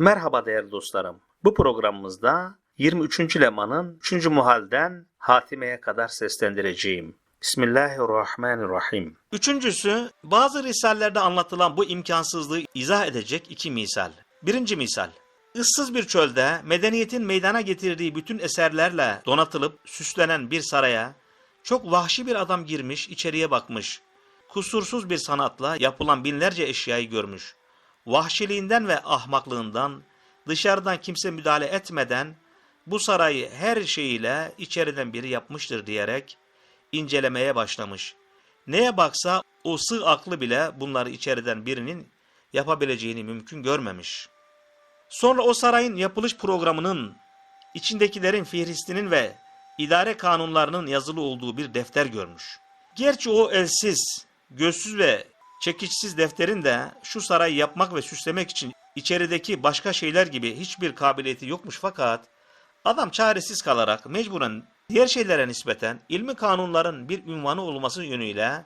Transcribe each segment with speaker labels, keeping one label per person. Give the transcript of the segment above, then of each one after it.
Speaker 1: Merhaba değerli dostlarım. Bu programımızda 23. lemanın 3. muhalden hatimeye kadar seslendireceğim. Bismillahirrahmanirrahim. Üçüncüsü, bazı risallerde anlatılan bu imkansızlığı izah edecek iki misal. Birinci misal, ıssız bir çölde medeniyetin meydana getirdiği bütün eserlerle donatılıp süslenen bir saraya çok vahşi bir adam girmiş, içeriye bakmış. Kusursuz bir sanatla yapılan binlerce eşyayı görmüş. Vahşiliğinden ve ahmaklığından dışarıdan kimse müdahale etmeden bu sarayı her şeyiyle içeriden biri yapmıştır diyerek incelemeye başlamış. Neye baksa o sığ aklı bile bunları içeriden birinin yapabileceğini mümkün görmemiş. Sonra o sarayın yapılış programının, içindekilerin fihristinin ve idare kanunlarının yazılı olduğu bir defter görmüş. Gerçi o elsiz, gözsüz ve çekiçsiz defterin de şu sarayı yapmak ve süslemek için içerideki başka şeyler gibi hiçbir kabiliyeti yokmuş fakat adam çaresiz kalarak mecburen diğer şeylere nispeten ilmi kanunların bir ünvanı olması yönüyle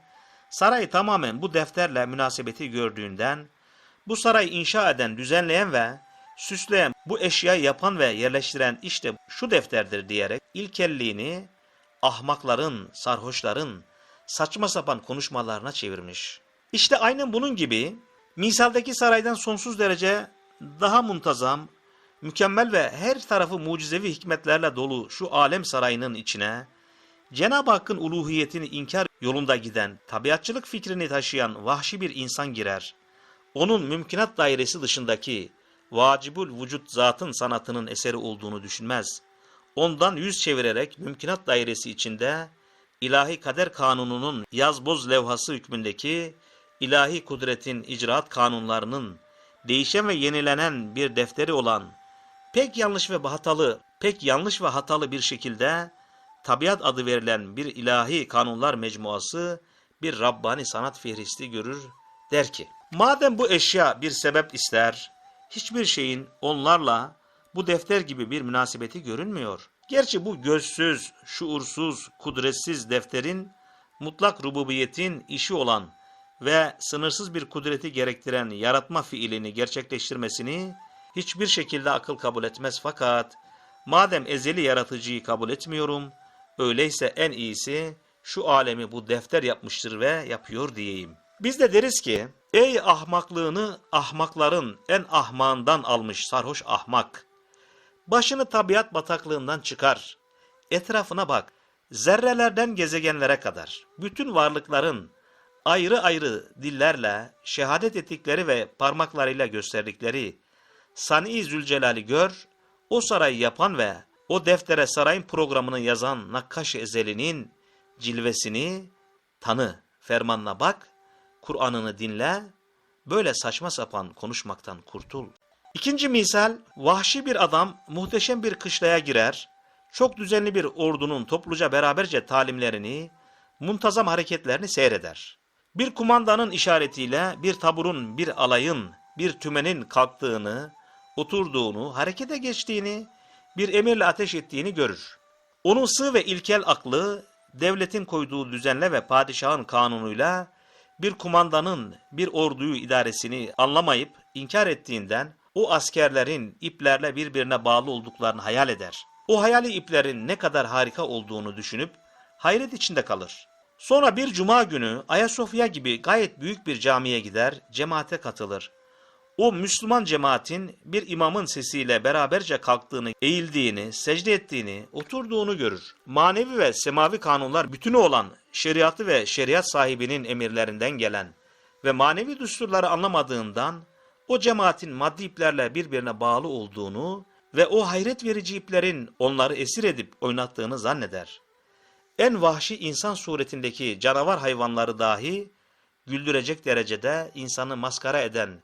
Speaker 1: sarayı tamamen bu defterle münasebeti gördüğünden bu sarayı inşa eden, düzenleyen ve süsleyen, bu eşyayı yapan ve yerleştiren işte şu defterdir diyerek ilkelliğini ahmakların, sarhoşların saçma sapan konuşmalarına çevirmiş. İşte aynen bunun gibi misaldeki saraydan sonsuz derece daha muntazam, mükemmel ve her tarafı mucizevi hikmetlerle dolu şu alem sarayının içine Cenab-ı Hakk'ın uluhiyetini inkar yolunda giden, tabiatçılık fikrini taşıyan vahşi bir insan girer. Onun mümkünat dairesi dışındaki vacibul vücut zatın sanatının eseri olduğunu düşünmez. Ondan yüz çevirerek mümkünat dairesi içinde ilahi kader kanununun yazboz levhası hükmündeki ilahi kudretin icraat kanunlarının değişen ve yenilenen bir defteri olan pek yanlış ve hatalı, pek yanlış ve hatalı bir şekilde tabiat adı verilen bir ilahi kanunlar mecmuası bir Rabbani sanat fihristi görür der ki, madem bu eşya bir sebep ister, hiçbir şeyin onlarla bu defter gibi bir münasebeti görünmüyor. Gerçi bu gözsüz, şuursuz, kudretsiz defterin mutlak rububiyetin işi olan ve sınırsız bir kudreti gerektiren yaratma fiilini gerçekleştirmesini hiçbir şekilde akıl kabul etmez fakat madem ezeli yaratıcıyı kabul etmiyorum, öyleyse en iyisi şu alemi bu defter yapmıştır ve yapıyor diyeyim. Biz de deriz ki, ey ahmaklığını ahmakların en ahmağından almış sarhoş ahmak, başını tabiat bataklığından çıkar, etrafına bak, zerrelerden gezegenlere kadar, bütün varlıkların ayrı ayrı dillerle şehadet ettikleri ve parmaklarıyla gösterdikleri Sani Zülcelal'i gör, o sarayı yapan ve o deftere sarayın programını yazan Nakkaş Ezeli'nin cilvesini tanı, fermanına bak, Kur'an'ını dinle, böyle saçma sapan konuşmaktan kurtul. İkinci misal, vahşi bir adam muhteşem bir kışlaya girer, çok düzenli bir ordunun topluca beraberce talimlerini, muntazam hareketlerini seyreder. Bir kumandanın işaretiyle bir taburun, bir alayın, bir tümenin kalktığını, oturduğunu, harekete geçtiğini, bir emirle ateş ettiğini görür. Onun sığ ve ilkel aklı, devletin koyduğu düzenle ve padişahın kanunuyla bir kumandanın bir orduyu idaresini anlamayıp inkar ettiğinden o askerlerin iplerle birbirine bağlı olduklarını hayal eder. O hayali iplerin ne kadar harika olduğunu düşünüp hayret içinde kalır. Sonra bir cuma günü Ayasofya gibi gayet büyük bir camiye gider, cemaate katılır. O Müslüman cemaatin bir imamın sesiyle beraberce kalktığını, eğildiğini, secde ettiğini, oturduğunu görür. Manevi ve semavi kanunlar bütünü olan şeriatı ve şeriat sahibinin emirlerinden gelen ve manevi düsturları anlamadığından o cemaatin maddi iplerle birbirine bağlı olduğunu ve o hayret verici iplerin onları esir edip oynattığını zanneder. En vahşi insan suretindeki canavar hayvanları dahi güldürecek derecede insanı maskara eden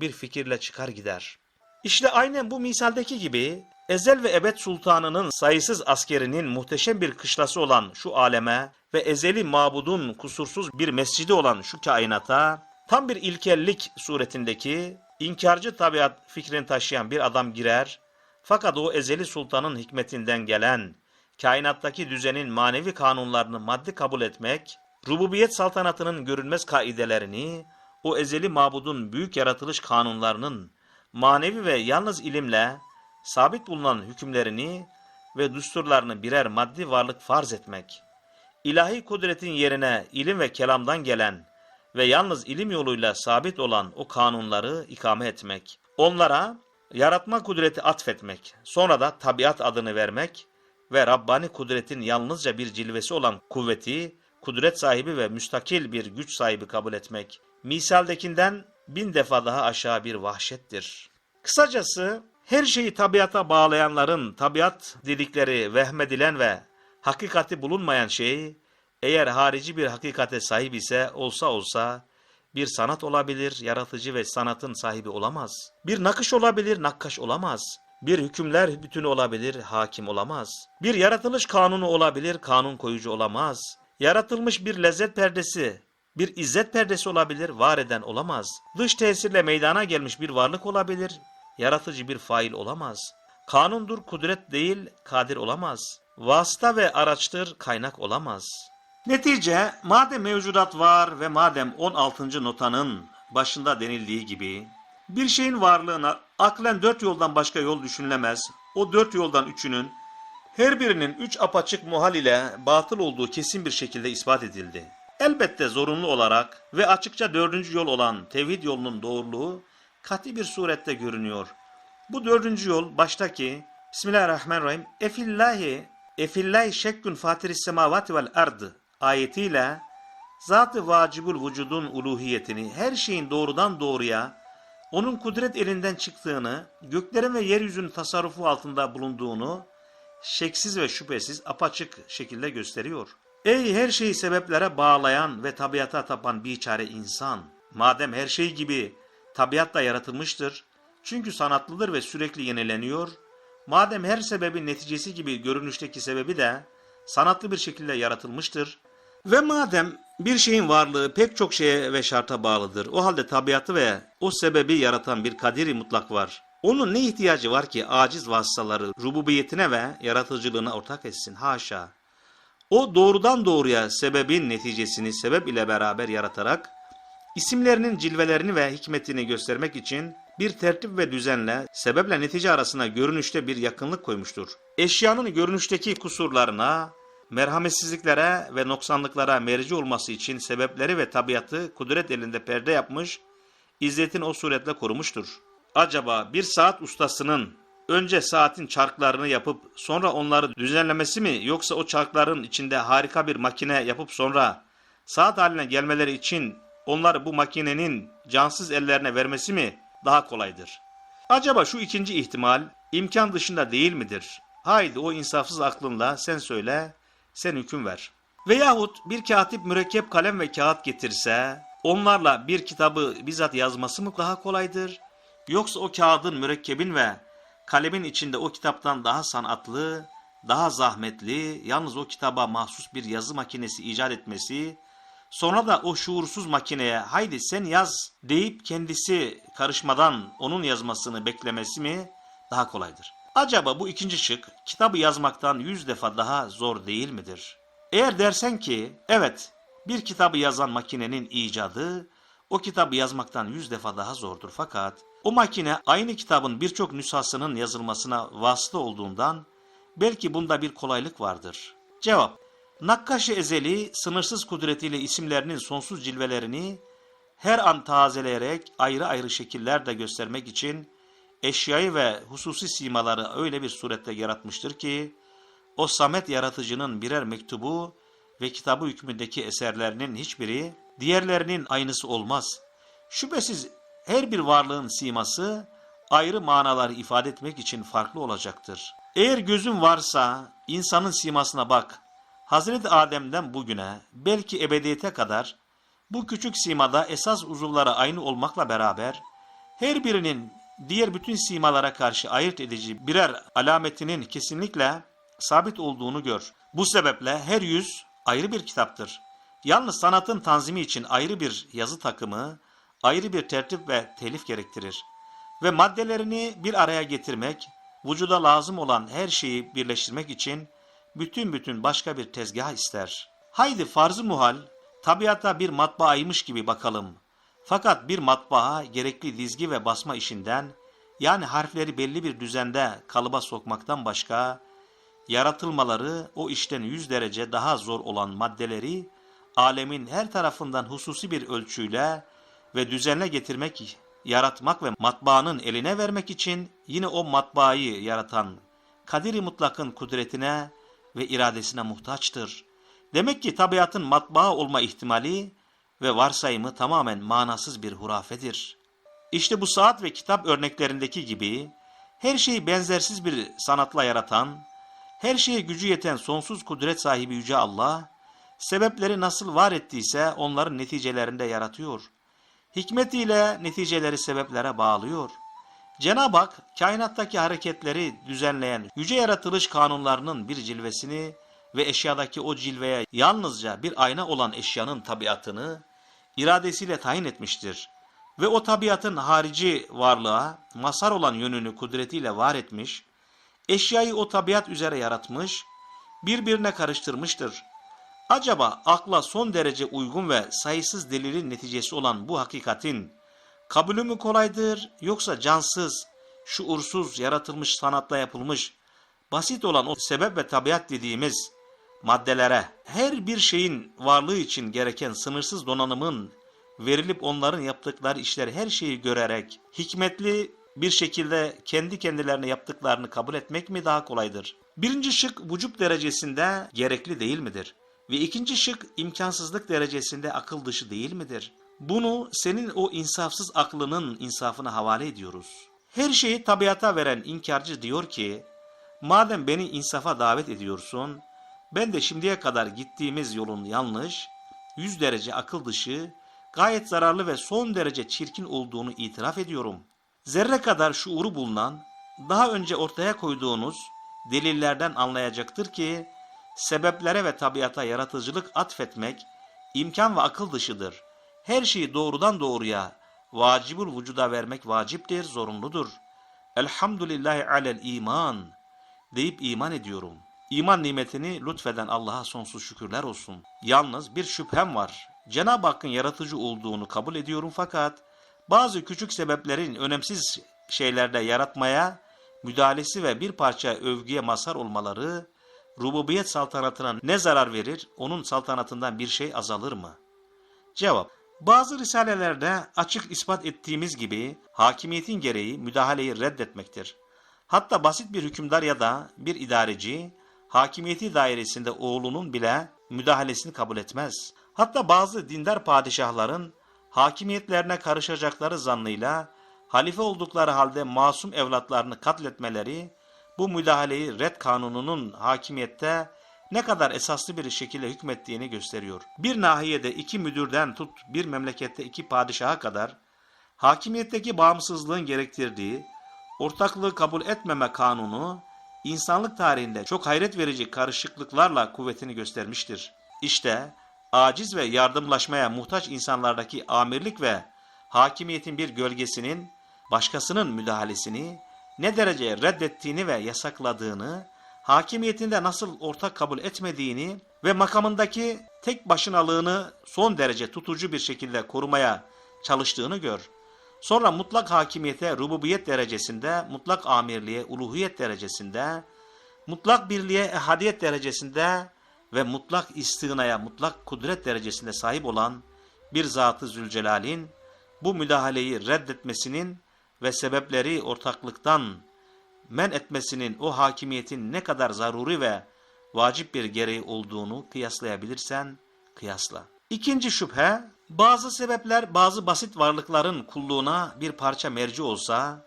Speaker 1: bir fikirle çıkar gider. İşte aynen bu misaldeki gibi Ezel ve Ebed Sultanı'nın sayısız askerinin muhteşem bir kışlası olan şu aleme ve ezeli mabudun kusursuz bir mescidi olan şu kainata tam bir ilkellik suretindeki inkarcı tabiat fikrini taşıyan bir adam girer fakat o ezeli sultanın hikmetinden gelen kainattaki düzenin manevi kanunlarını maddi kabul etmek, rububiyet saltanatının görünmez kaidelerini, o ezeli mabudun büyük yaratılış kanunlarının manevi ve yalnız ilimle sabit bulunan hükümlerini ve düsturlarını birer maddi varlık farz etmek, ilahi kudretin yerine ilim ve kelamdan gelen ve yalnız ilim yoluyla sabit olan o kanunları ikame etmek, onlara yaratma kudreti atfetmek, sonra da tabiat adını vermek ve Rabbani kudretin yalnızca bir cilvesi olan kuvveti, kudret sahibi ve müstakil bir güç sahibi kabul etmek, misaldekinden bin defa daha aşağı bir vahşettir. Kısacası her şeyi tabiata bağlayanların tabiat dedikleri vehmedilen ve hakikati bulunmayan şey, eğer harici bir hakikate sahip ise olsa olsa bir sanat olabilir, yaratıcı ve sanatın sahibi olamaz. Bir nakış olabilir, nakkaş olamaz. Bir hükümler bütünü olabilir, hakim olamaz. Bir yaratılış kanunu olabilir, kanun koyucu olamaz. Yaratılmış bir lezzet perdesi, bir izzet perdesi olabilir, var eden olamaz. Dış tesirle meydana gelmiş bir varlık olabilir, yaratıcı bir fail olamaz. Kanundur, kudret değil, kadir olamaz. Vasıta ve araçtır, kaynak olamaz. Netice, madem mevcudat var ve madem 16. notanın başında denildiği gibi, bir şeyin varlığına aklen dört yoldan başka yol düşünülemez. O dört yoldan üçünün her birinin üç apaçık muhal ile batıl olduğu kesin bir şekilde ispat edildi. Elbette zorunlu olarak ve açıkça dördüncü yol olan tevhid yolunun doğruluğu kat'i bir surette görünüyor. Bu dördüncü yol baştaki Bismillahirrahmanirrahim Efillahi Efillahi şekkün fatiris semavati vel ardı ayetiyle zat-ı vacibul vücudun uluhiyetini her şeyin doğrudan doğruya onun kudret elinden çıktığını, göklerin ve yeryüzünün tasarrufu altında bulunduğunu şeksiz ve şüphesiz apaçık şekilde gösteriyor. Ey her şeyi sebeplere bağlayan ve tabiata tapan biçare insan! Madem her şey gibi tabiat da yaratılmıştır, çünkü sanatlıdır ve sürekli yenileniyor, madem her sebebin neticesi gibi görünüşteki sebebi de sanatlı bir şekilde yaratılmıştır, ve madem bir şeyin varlığı pek çok şeye ve şarta bağlıdır, o halde tabiatı ve o sebebi yaratan bir kadiri mutlak var. Onun ne ihtiyacı var ki aciz vasıtaları rububiyetine ve yaratıcılığına ortak etsin? Haşa. O doğrudan doğruya sebebin neticesini sebep ile beraber yaratarak, isimlerinin cilvelerini ve hikmetini göstermek için bir tertip ve düzenle sebeple netice arasına görünüşte bir yakınlık koymuştur. Eşyanın görünüşteki kusurlarına, merhametsizliklere ve noksanlıklara merci olması için sebepleri ve tabiatı kudret elinde perde yapmış, izzetin o suretle korumuştur. Acaba bir saat ustasının önce saatin çarklarını yapıp sonra onları düzenlemesi mi yoksa o çarkların içinde harika bir makine yapıp sonra saat haline gelmeleri için onları bu makinenin cansız ellerine vermesi mi daha kolaydır? Acaba şu ikinci ihtimal imkan dışında değil midir? Haydi o insafsız aklınla sen söyle, sen hüküm ver. Veyahut bir katip mürekkep kalem ve kağıt getirse, onlarla bir kitabı bizzat yazması mı daha kolaydır? Yoksa o kağıdın, mürekkebin ve kalemin içinde o kitaptan daha sanatlı, daha zahmetli, yalnız o kitaba mahsus bir yazı makinesi icat etmesi, sonra da o şuursuz makineye haydi sen yaz deyip kendisi karışmadan onun yazmasını beklemesi mi daha kolaydır? Acaba bu ikinci şık kitabı yazmaktan yüz defa daha zor değil midir? Eğer dersen ki evet bir kitabı yazan makinenin icadı o kitabı yazmaktan yüz defa daha zordur fakat o makine aynı kitabın birçok nüshasının yazılmasına vasıta olduğundan belki bunda bir kolaylık vardır. Cevap Nakkaş-ı Ezeli sınırsız kudretiyle isimlerinin sonsuz cilvelerini her an tazeleyerek ayrı ayrı şekillerde göstermek için eşyayı ve hususi simaları öyle bir surette yaratmıştır ki, o samet yaratıcının birer mektubu ve kitabı hükmündeki eserlerinin hiçbiri diğerlerinin aynısı olmaz. Şüphesiz her bir varlığın siması ayrı manaları ifade etmek için farklı olacaktır. Eğer gözün varsa insanın simasına bak. Hazreti Adem'den bugüne belki ebediyete kadar bu küçük simada esas uzuvları aynı olmakla beraber her birinin diğer bütün simalara karşı ayırt edici birer alametinin kesinlikle sabit olduğunu gör. Bu sebeple her yüz ayrı bir kitaptır. Yalnız sanatın tanzimi için ayrı bir yazı takımı, ayrı bir tertip ve telif gerektirir. Ve maddelerini bir araya getirmek, vücuda lazım olan her şeyi birleştirmek için bütün bütün başka bir tezgah ister. Haydi farz-ı muhal, tabiata bir matbaaymış gibi bakalım. Fakat bir matbaa gerekli dizgi ve basma işinden Yani harfleri belli bir düzende kalıba sokmaktan başka, yaratılmaları o işten yüz derece daha zor olan maddeleri alemin her tarafından hususi bir ölçüyle ve düzenle getirmek, yaratmak ve matbaanın eline vermek için yine o matbaayı yaratan Kadir-i Mutlak'ın kudretine ve iradesine muhtaçtır. Demek ki tabiatın matbaa olma ihtimali ve varsayımı tamamen manasız bir hurafedir. İşte bu saat ve kitap örneklerindeki gibi her şeyi benzersiz bir sanatla yaratan, her şeye gücü yeten sonsuz kudret sahibi Yüce Allah, sebepleri nasıl var ettiyse onların neticelerinde yaratıyor. Hikmetiyle neticeleri sebeplere bağlıyor. Cenab-ı Hak kainattaki hareketleri düzenleyen yüce yaratılış kanunlarının bir cilvesini ve eşyadaki o cilveye yalnızca bir ayna olan eşyanın tabiatını iradesiyle tayin etmiştir. Ve o tabiatın harici varlığa mazhar olan yönünü kudretiyle var etmiş, eşyayı o tabiat üzere yaratmış, birbirine karıştırmıştır. Acaba akla son derece uygun ve sayısız delilin neticesi olan bu hakikatin kabulü mü kolaydır yoksa cansız, şuursuz, yaratılmış sanatla yapılmış, basit olan o sebep ve tabiat dediğimiz maddelere, her bir şeyin varlığı için gereken sınırsız donanımın verilip onların yaptıkları işleri her şeyi görerek, hikmetli bir şekilde kendi kendilerine yaptıklarını kabul etmek mi daha kolaydır? Birinci şık vücut derecesinde gerekli değil midir? Ve ikinci şık imkansızlık derecesinde akıl dışı değil midir? Bunu senin o insafsız aklının insafına havale ediyoruz. Her şeyi tabiata veren inkarcı diyor ki, madem beni insafa davet ediyorsun, ben de şimdiye kadar gittiğimiz yolun yanlış, yüz derece akıl dışı, gayet zararlı ve son derece çirkin olduğunu itiraf ediyorum. Zerre kadar şuuru bulunan, daha önce ortaya koyduğunuz delillerden anlayacaktır ki, sebeplere ve tabiata yaratıcılık atfetmek, imkan ve akıl dışıdır. Her şeyi doğrudan doğruya, vacibul vücuda vermek vaciptir, zorunludur. Elhamdülillahi alel iman deyip iman ediyorum. İman nimetini lütfeden Allah'a sonsuz şükürler olsun. Yalnız bir şüphem var. Cenab-ı Hakk'ın yaratıcı olduğunu kabul ediyorum fakat bazı küçük sebeplerin önemsiz şeylerde yaratmaya, müdahalesi ve bir parça övgüye mazhar olmaları rububiyet saltanatına ne zarar verir, onun saltanatından bir şey azalır mı? Cevap, bazı risalelerde açık ispat ettiğimiz gibi hakimiyetin gereği müdahaleyi reddetmektir. Hatta basit bir hükümdar ya da bir idareci, hakimiyeti dairesinde oğlunun bile müdahalesini kabul etmez. Hatta bazı dindar padişahların hakimiyetlerine karışacakları zannıyla halife oldukları halde masum evlatlarını katletmeleri bu müdahaleyi red kanununun hakimiyette ne kadar esaslı bir şekilde hükmettiğini gösteriyor. Bir nahiyede iki müdürden tut bir memlekette iki padişaha kadar hakimiyetteki bağımsızlığın gerektirdiği ortaklığı kabul etmeme kanunu insanlık tarihinde çok hayret verici karışıklıklarla kuvvetini göstermiştir. İşte aciz ve yardımlaşmaya muhtaç insanlardaki amirlik ve hakimiyetin bir gölgesinin başkasının müdahalesini ne derece reddettiğini ve yasakladığını, hakimiyetinde nasıl ortak kabul etmediğini ve makamındaki tek başınalığını son derece tutucu bir şekilde korumaya çalıştığını gör. Sonra mutlak hakimiyete rububiyet derecesinde, mutlak amirliğe uluhiyet derecesinde, mutlak birliğe ehadiyet derecesinde ve mutlak istinaya, mutlak kudret derecesinde sahip olan bir Zat-ı Zülcelal'in bu müdahaleyi reddetmesinin ve sebepleri ortaklıktan men etmesinin o hakimiyetin ne kadar zaruri ve vacip bir gereği olduğunu kıyaslayabilirsen kıyasla. İkinci şüphe, bazı sebepler bazı basit varlıkların kulluğuna bir parça merci olsa,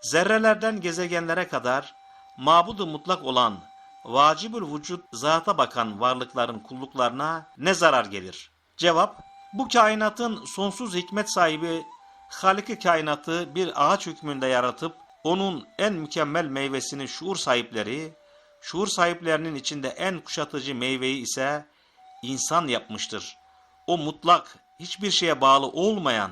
Speaker 1: zerrelerden gezegenlere kadar mabudu mutlak olan vacibül vücut zata bakan varlıkların kulluklarına ne zarar gelir? Cevap, bu kainatın sonsuz hikmet sahibi Haliki kainatı bir ağaç hükmünde yaratıp onun en mükemmel meyvesini şuur sahipleri, şuur sahiplerinin içinde en kuşatıcı meyveyi ise insan yapmıştır. O mutlak, hiçbir şeye bağlı olmayan,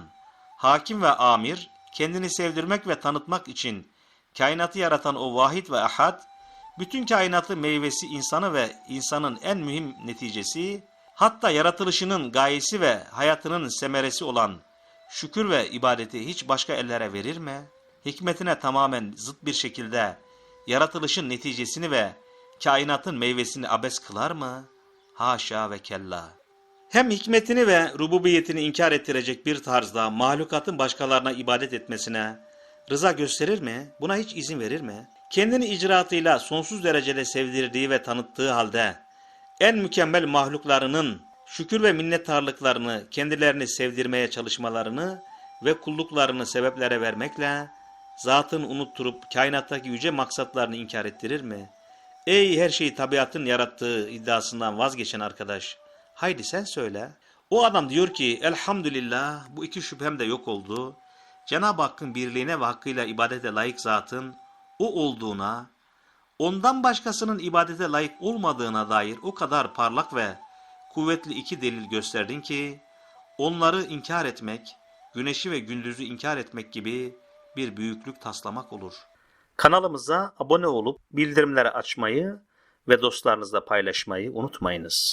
Speaker 1: hakim ve amir, kendini sevdirmek ve tanıtmak için kainatı yaratan o vahid ve ahad, bütün kainatı meyvesi insanı ve insanın en mühim neticesi, hatta yaratılışının gayesi ve hayatının semeresi olan şükür ve ibadeti hiç başka ellere verir mi? hikmetine tamamen zıt bir şekilde yaratılışın neticesini ve kainatın meyvesini abes kılar mı? Haşa ve kella. Hem hikmetini ve rububiyetini inkar ettirecek bir tarzda mahlukatın başkalarına ibadet etmesine rıza gösterir mi? Buna hiç izin verir mi? Kendini icraatıyla sonsuz derecede sevdirdiği ve tanıttığı halde en mükemmel mahluklarının şükür ve minnettarlıklarını kendilerini sevdirmeye çalışmalarını ve kulluklarını sebeplere vermekle zatını unutturup kainattaki yüce maksatlarını inkar ettirir mi? Ey her şeyi tabiatın yarattığı iddiasından vazgeçen arkadaş, haydi sen söyle. O adam diyor ki elhamdülillah bu iki şüphem de yok oldu. Cenab-ı Hakk'ın birliğine ve hakkıyla ibadete layık zatın o olduğuna, ondan başkasının ibadete layık olmadığına dair o kadar parlak ve kuvvetli iki delil gösterdin ki, onları inkar etmek, güneşi ve gündüzü inkar etmek gibi bir büyüklük taslamak olur. Kanalımıza abone olup bildirimleri açmayı ve dostlarınızla paylaşmayı unutmayınız.